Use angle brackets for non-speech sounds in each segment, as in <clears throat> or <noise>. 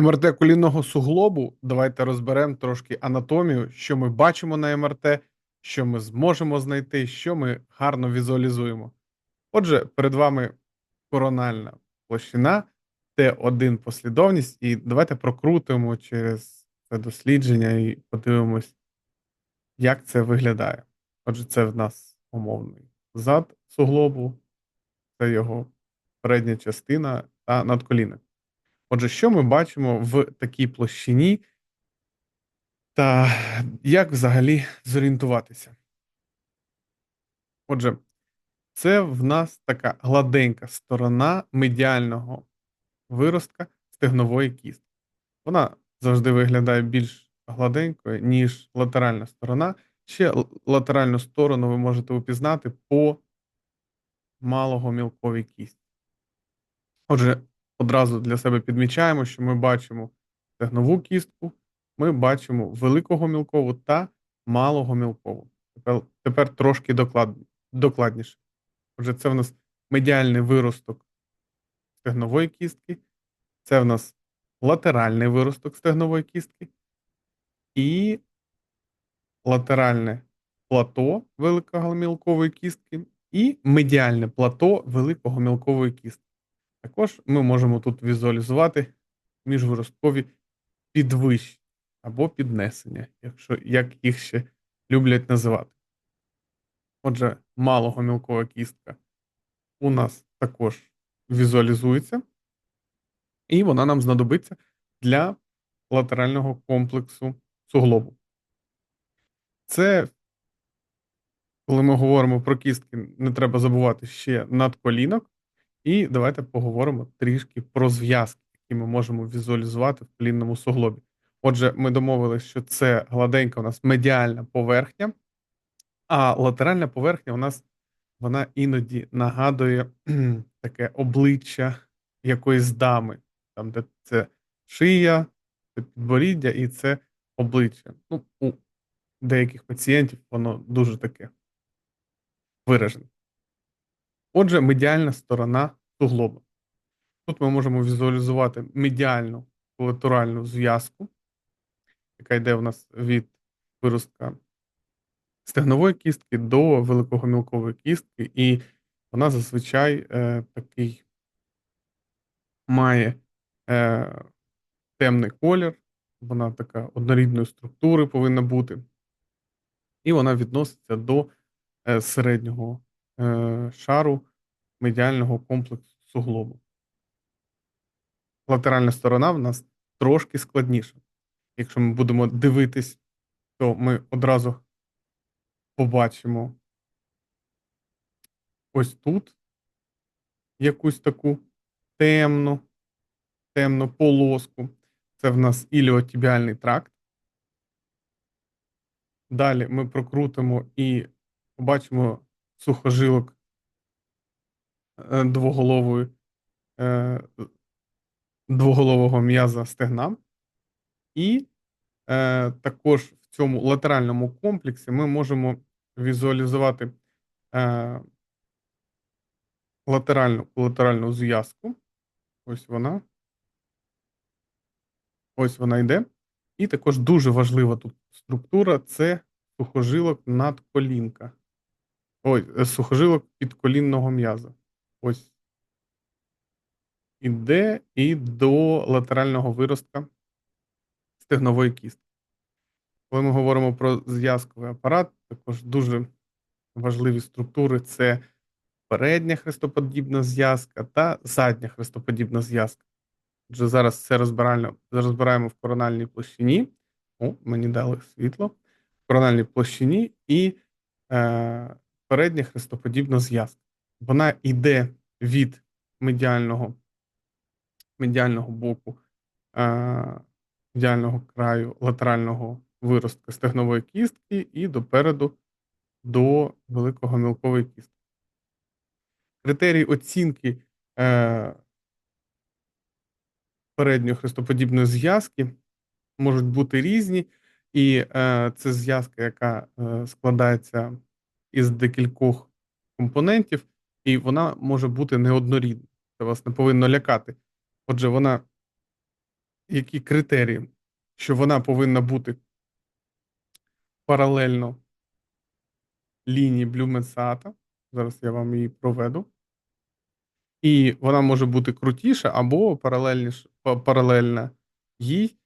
МРТ колінного суглобу. Давайте розберемо трошки анатомію, що ми бачимо на МРТ, що ми зможемо знайти, що ми гарно візуалізуємо. Отже, перед вами корональна площина, Т1 послідовність, і давайте прокрутимо через це дослідження і подивимось, як це виглядає. Отже, це в нас умовний зад суглобу, це його передня частина та надколінник. Отже, що ми бачимо в такій площині, та як взагалі зорієнтуватися? Отже, це в нас така гладенька сторона медіального виростка стегнової кістки. Вона завжди виглядає більш гладенькою, ніж латеральна сторона. Ще латеральну сторону ви можете упізнати по малого-мілковій кісті. Отже, одразу для себе підмічаємо, що ми бачимо стегнову кістку, ми бачимо великого мілкову та малого мілкову. Тепер, тепер трошки доклад, докладніше. Отже, це в нас медіальний виросток стегнової кістки, це в нас латеральний виросток стегнової кістки і латеральне плато великого мілкової кістки, і медіальне плато великого мілкової кістки. Також ми можемо тут візуалізувати міжвиросткові підвищення або піднесення, якщо як їх ще люблять називати. Отже, малого мілкова кістка у нас також візуалізується, і вона нам знадобиться для латерального комплексу суглобу. Це, коли ми говоримо про кістки, не треба забувати ще надколінок. І давайте поговоримо трішки про зв'язки, які ми можемо візуалізувати в колінному суглобі. Отже, ми домовилися, що це гладенька у нас медіальна поверхня, а латеральна поверхня у нас вона іноді нагадує <clears throat> таке обличчя якоїсь дами, там, де це шия, це підборіддя і це обличчя. Ну, У деяких пацієнтів воно дуже таке виражене. Отже, медіальна сторона суглоба. Тут ми можемо візуалізувати медіальну колатеральну зв'язку, яка йде в нас від виростка стегнової кістки до великого кістки, і вона зазвичай е, такий має е, темний колір, вона така однорідної структури повинна бути, і вона відноситься до е, середнього шару медіального комплексу суглобу. Латеральна сторона в нас трошки складніша. Якщо ми будемо дивитись, то ми одразу побачимо ось тут якусь таку темну, темну полоску. Це в нас іліотібіальний тракт. Далі ми прокрутимо і побачимо сухожилок е, двоголової, е, двоголового м'яза стегна. І е, також в цьому латеральному комплексі ми можемо візуалізувати латеральну латеральну зв'язку. Ось вона. Ось вона йде. І також дуже важлива тут структура це сухожилок надколінка. Ой, е, сухожилок підколінного м'яза. Ось. Іде і до латерального виростка стегнової кістки. Коли ми говоримо про зв'язковий апарат, також дуже важливі структури це передня хрестоподібна зв'язка та задня хрестоподібна зв'язка. Отже, зараз це розбираємо в корональній площині. О, мені дали світло. В корональній площині і е, передня хрестоподібна зв'язка. Вона йде від медіального медіального боку, е, медіального краю латерального виростка стегнової кістки і допереду до великого мілкової кістки. Критерії оцінки е, передньої хрестоподібної зв'язки можуть бути різні, і е, це зв'язка, яка е, складається із декількох компонентів, і вона може бути неоднорідна. Це вас не повинно лякати. Отже, вона які критерії, що вона повинна бути паралельно лінії Блюменсата. Зараз я вам її проведу. І вона може бути крутіша або паралельна їй.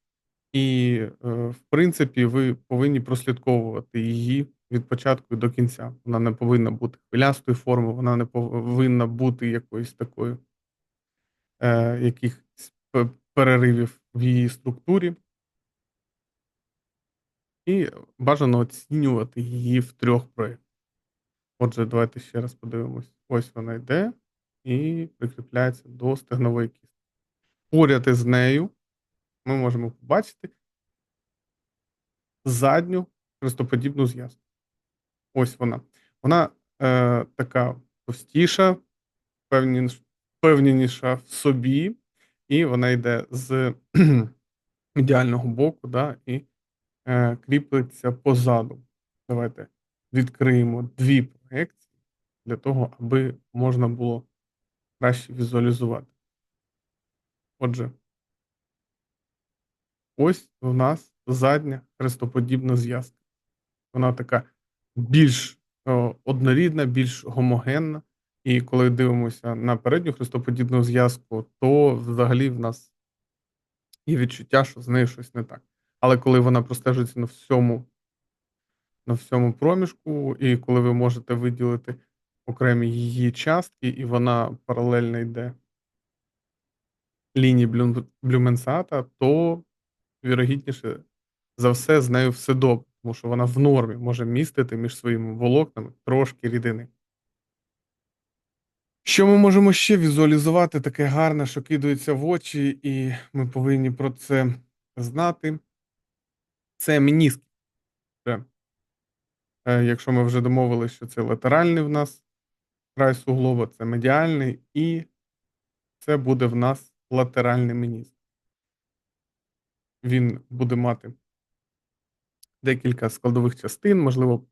І, е, в принципі, ви повинні прослідковувати її від початку до кінця. Вона не повинна бути хвилястої форми, вона не повинна бути якоюсь такою е, якихось переривів в її структурі. І бажано оцінювати її в трьох проєктах. Отже, давайте ще раз подивимось. Ось вона йде і прикріпляється до стегнової кістки. Поряд із нею ми можемо побачити задню хрестоподібну зв'язку. Ось вона. Вона е, така товстіша, впевненіша в собі, і вона йде з <clears throat> ідеального боку, да, і е, кріпиться позаду. Давайте відкриємо дві проекції для того, аби можна було краще візуалізувати. Отже, ось у нас задня хрестоподібна зв'язка. Вона така більш о, однорідна, більш гомогенна. І коли дивимося на передню хрестоподібну зв'язку, то взагалі в нас є відчуття, що з нею щось не так. Але коли вона простежується на всьому на всьому проміжку, і коли ви можете виділити окремі її частки, і вона паралельно йде лінії Блюменсата, то вірогідніше за все з нею все добре, тому що вона в нормі може містити між своїми волокнами трошки рідини. Що ми можемо ще візуалізувати таке гарне, що кидається в очі, і ми повинні про це знати. Це мініск. Е, якщо ми вже домовилися, що це латеральний в нас край суглоба, це медіальний, і це буде в нас латеральний меніст. Він буде мати декілька складових частин, можливо,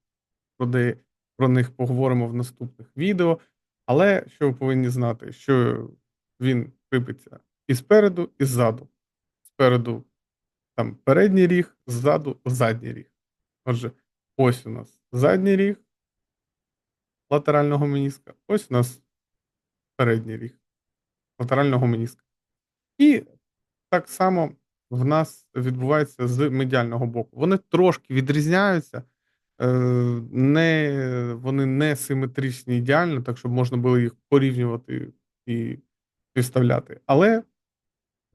про, де, про них поговоримо в наступних відео. Але що ви повинні знати, що він кріпиться і спереду, і ззаду. Спереду там передній ріг, ззаду задній ріг. Отже, ось у нас задній ріг латерального меніска, ось у нас передній ріг латерального меніска. І так само в нас відбувається з медіального боку. Вони трошки відрізняються, е, не, вони не симетричні ідеально, так щоб можна було їх порівнювати і виставляти. Але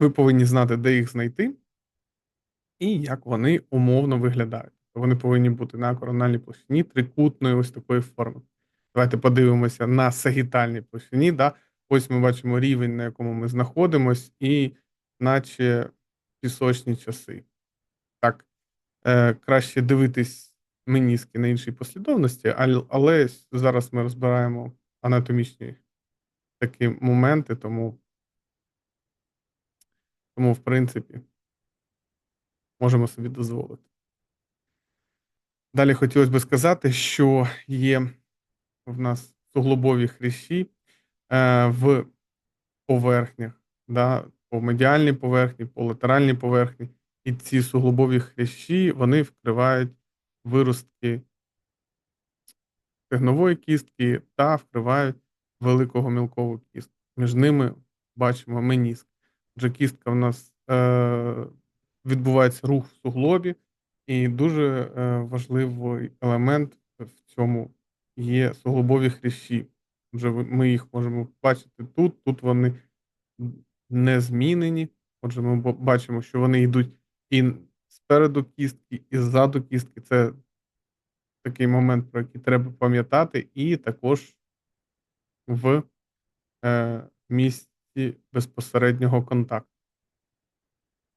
ви повинні знати, де їх знайти і як вони умовно виглядають. Вони повинні бути на корональній площині трикутної ось такої форми. Давайте подивимося на сагітальній площині. Да? Ось ми бачимо рівень, на якому ми знаходимося, і наче пісочні часи. Так, е, краще дивитись меніски на іншій послідовності, але зараз ми розбираємо анатомічні такі моменти, тому, тому в принципі, можемо собі дозволити. Далі хотілося б сказати, що є в нас суглобові хрящі е, в поверхнях, да, по медіальній поверхні, по латеральній поверхні, і ці суглобові хрящі вони вкривають виростки стегнової кістки та вкривають великого мілкову кістку. Між ними бачимо меніск. Отже, кістка в нас е, відбувається рух в суглобі, і дуже е, важливий елемент в цьому є суглобові хрящі. Отже, ми їх можемо бачити тут, тут вони не змінені. Отже, ми бачимо, що вони йдуть і спереду кістки, і ззаду кістки. Це такий момент, про який треба пам'ятати, і також в е, місці безпосереднього контакту.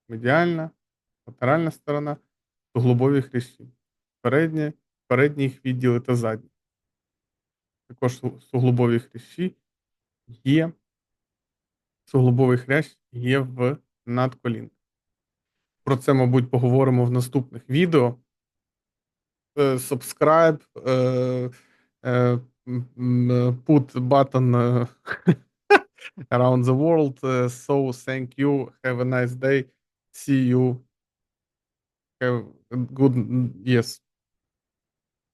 Медіальна, латеральна сторона, суглобові хрящі. Передні, передні їх відділи та задні. Також суглобові хрящі є суглобовий хрящ є в надколінках. Про це, мабуть, поговоримо в наступних відео. Е, subscribe, е, е, put button around the world. So thank you. Have a nice day. See you. Have good yes.